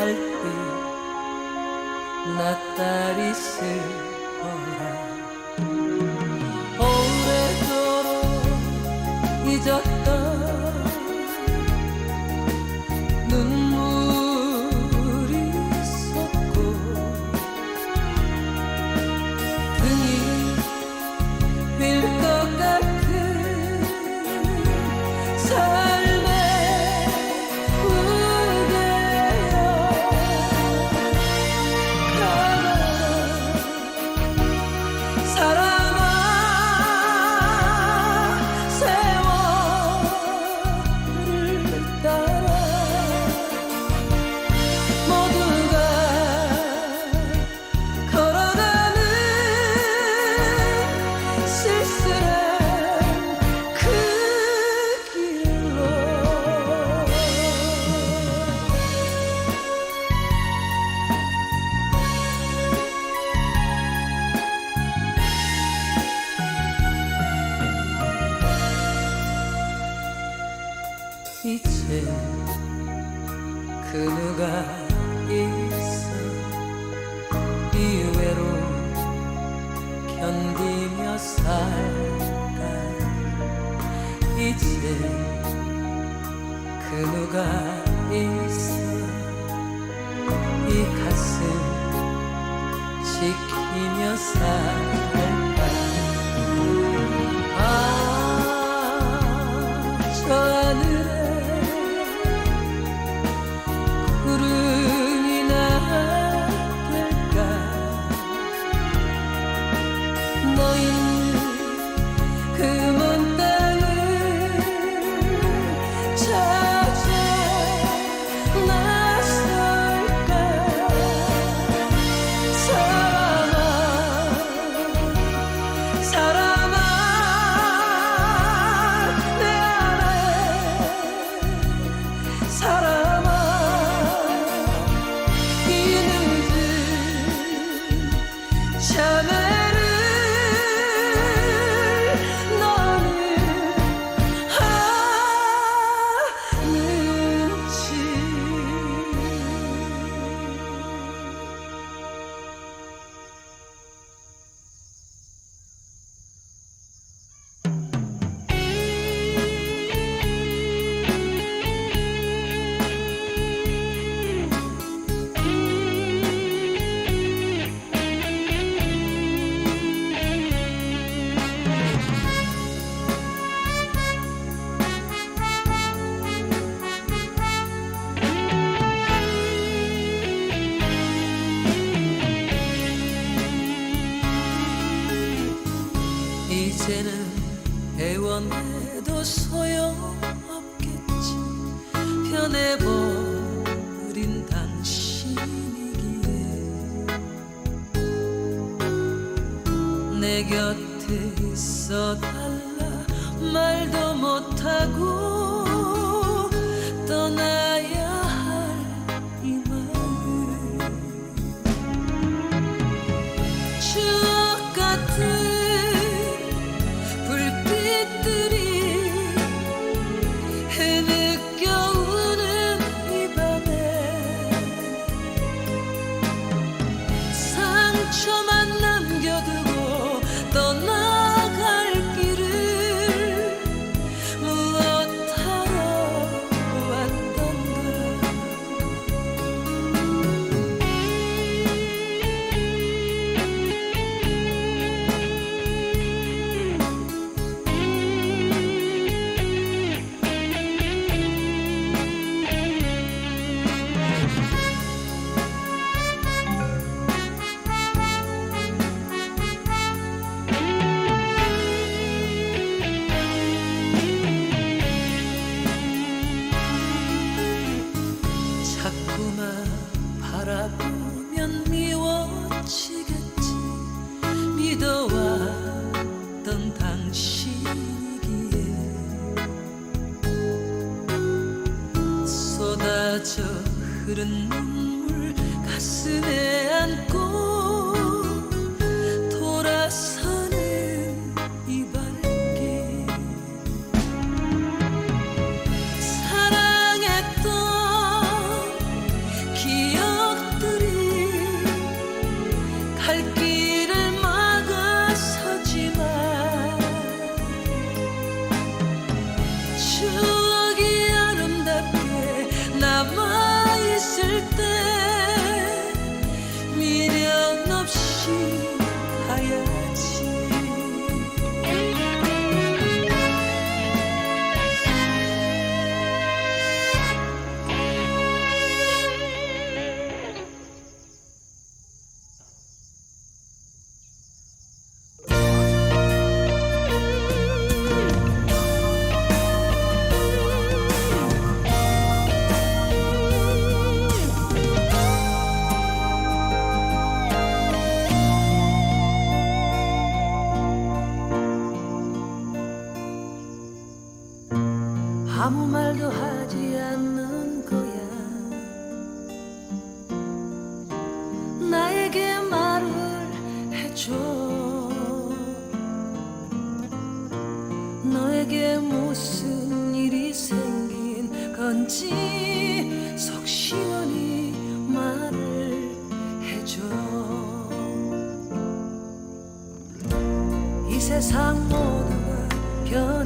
할때 나 딸이 슬퍼라. 오래도록 잊었 견디며 살까? 이제 그 누가 있어? 이 가슴 지키며 살까? 내 곁에 있어 달라 말도 못하고 쏟아져 흐른 눈물 가슴에 줘 너에게 무슨 일이 생긴 건지 속시원히 말을 해줘. 이 세상 모두가 변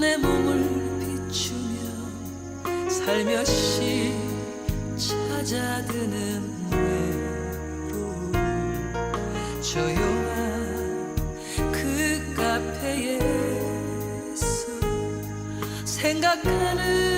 내 몸을 비추며 살며시 찾아드는 외로움. 조용한 그 카페에서 생각하는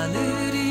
Salut